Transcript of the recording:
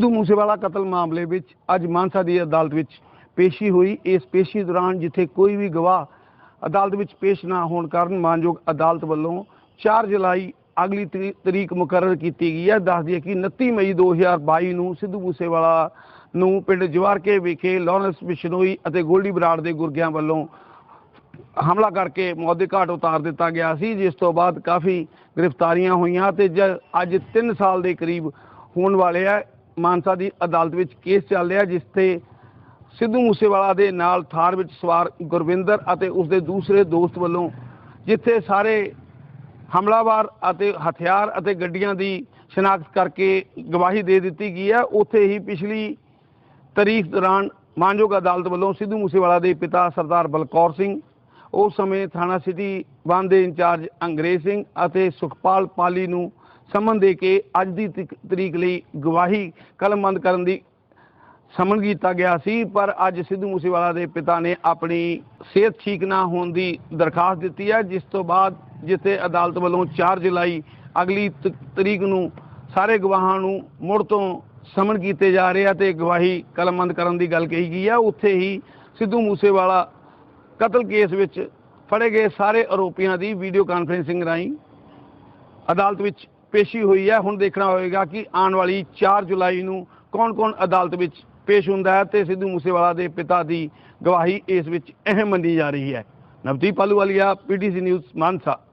ਸਿੱਧੂ ਮੂਸੇਵਾਲਾ ਕਤਲ ਮਾਮਲੇ ਵਿੱਚ ਅੱਜ ਮਾਨਸਾ ਦੀ ਅਦਾਲਤ ਵਿੱਚ ਪੇਸ਼ੀ ਹੋਈ। ਇਸ ਪੇਸ਼ੀ ਦੌਰਾਨ ਜਿੱਥੇ ਕੋਈ ਵੀ ਗਵਾਹ ਅਦਾਲਤ ਵਿੱਚ ਪੇਸ਼ ਨਾ ਹੋਣ ਕਾਰਨ ਮਾਨਯੋਗ ਅਦਾਲਤ ਵੱਲੋਂ 4 ਜੁਲਾਈ ਅਗਲੀ ਤਰੀ- ਤਰੀਕ ਮੁਕਰਰ ਕੀਤੀ ਗਈ ਹੈ। ਦੱਸਦੀ ਹੈ ਕਿ 29 ਮਈ 2022 ਨੂੰ ਸਿੱਧੂ ਮੂਸੇਵਾਲਾ ਨੂੰ ਪਿੰਡ ਜਵਾਰਕੇ ਵਿਖੇ ਲਾਰੈਂਸ ਬਿਸ਼ਨੋਈ ਅਤੇ ਗੋਲਡੀ ਬਰਾੜ ਦੇ ਗੁਰਗਿਆਂ ਵੱਲੋਂ ਹਮਲਾ ਕਰਕੇ ਮੌਤ ਦੇ ਘਾਟ ਉਤਾਰ ਦਿੱਤਾ ਗਿਆ ਸੀ, ਜਿਸ ਤੋਂ ਬਾਅਦ ਕਾਫੀ ਗ੍ਰਿਫਤਾਰੀਆਂ ਹੋਈਆਂ ਤੇ ਜ- ਅੱਜ 3 ਸਾਲ ਦੇ ਕਰੀਬ ਹੋਣ ਵਾਲੇ ਆ। ਮਾਨਸਾ ਦੀ ਅਦਾਲਤ ਵਿੱਚ ਕੇਸ ਚੱਲ ਰਿਹਾ ਜਿਸ ਤੇ ਸਿੱਧੂ ਮੂਸੇਵਾਲਾ ਦੇ ਨਾਲ ਥਾਰ ਵਿੱਚ ਸਵਾਰ ਗੁਰਵਿੰਦਰ ਅਤੇ ਉਸਦੇ ਦੂਸਰੇ ਦੋਸਤ ਵੱਲੋਂ ਜਿੱਥੇ ਸਾਰੇ ਹਮਲਾਵਰ ਅਤੇ ਹਥਿਆਰ ਅਤੇ ਗੱਡੀਆਂ ਦੀ ਸ਼ਨਾਖਤ ਕਰਕੇ ਗਵਾਹੀ ਦੇ ਦਿੱਤੀ ਗਈ ਹੈ, ਉੱਥੇ ਹੀ ਪਿਛਲੀ ਤਾਰੀਖ ਦੌਰਾਨ ਮਾਨਯੋਗ ਅਦਾਲਤ ਵੱਲੋਂ ਸਿੱਧੂ ਮੂਸੇਵਾਲਾ ਦੇ ਪਿਤਾ ਸਰਦਾਰ ਬਲਕੌਰ ਸਿੰਘ, ਉਸ ਸਮੇਂ ਥਾਣਾ ਸਿਟੀ ਵਨ ਦੇ ਇੰਚਾਰਜ ਅੰਗਰੇਜ਼ ਸਿੰਘ ਅਤੇ ਸੁਖਪਾਲ ਪਾਲੀ ਨੂੰ ਸਮਨ ਦੇ ਕੇ ਅੱਜ ਦੀ ਤਰੀਕ- ਤਰੀਕ ਲਈ ਗਵਾਹੀ ਕਲਮਬੰਦ ਕਰਨ ਦੀ ਸਮਨ ਕੀਤਾ ਗਿਆ ਸੀ, ਪਰ ਅੱਜ ਸਿੱਧੂ ਮੂਸੇਵਾਲਾ ਦੇ ਪਿਤਾ ਨੇ ਆਪਣੀ ਸਿਹਤ ਠੀਕ ਨਾ ਹੋਣ ਦੀ ਦਰਖਾਸਤ ਦਿੱਤੀ ਹੈ, ਜਿਸ ਤੋਂ ਬਾਅਦ ਜਿੱਥੇ ਅਦਾਲਤ ਵੱਲੋਂ 4 ਜੁਲਾਈ ਅਗਲੀ ਤ- ਤਰੀਕ ਨੂੰ ਸਾਰੇ ਗਵਾਹਾਂ ਨੂੰ ਮੁੜ ਤੋਂ ਸਮਨ ਕੀਤੇ ਜਾ ਰਹੇ ਆ ਤੇ ਗਵਾਹੀ ਕਲਮਬੰਦ ਕਰਨ ਦੀ ਗੱਲ ਕਹੀ ਗਈ ਹੈ, ਉੱਥੇ ਹੀ ਸਿੱਧੂ ਮੂਸੇਵਾਲਾ ਕਤਲ ਕੇਸ ਵਿੱਚ ਫੜੇ ਗਏ ਸਾਰੇ ਆਰੋਪੀਆਂ ਦੀ ਵੀਡੀਓ ਕਾਨਫਰੈਂਸਿੰਗ ਰਾਹੀਂ ਅਦਾਲਤ ਵਿੱਚ ਪੇਸ਼ੀ ਹੋਈ ਹੈ। ਹੁਣ ਦੇਖਣਾ ਹੋਵੇਗਾ ਕਿ ਆਉਣ ਵਾਲੀ 4 ਜੁਲਾਈ ਨੂੰ ਕੌਣ-ਕੌਣ ਅਦਾਲਤ ਵਿੱਚ ਪੇਸ਼ ਹੁੰਦਾ ਹੈ ਤੇ ਸਿੱਧੂ ਮੂਸੇਵਾਲਾ ਦੇ ਪਿਤਾ ਦੀ ਗਵਾਹੀ ਇਸ ਵਿੱਚ ਅਹਿਮ ਮੰਨੀ ਜਾ ਰਹੀ ਹੈ। Navdeep Ahluwalia PTC news, Mansa.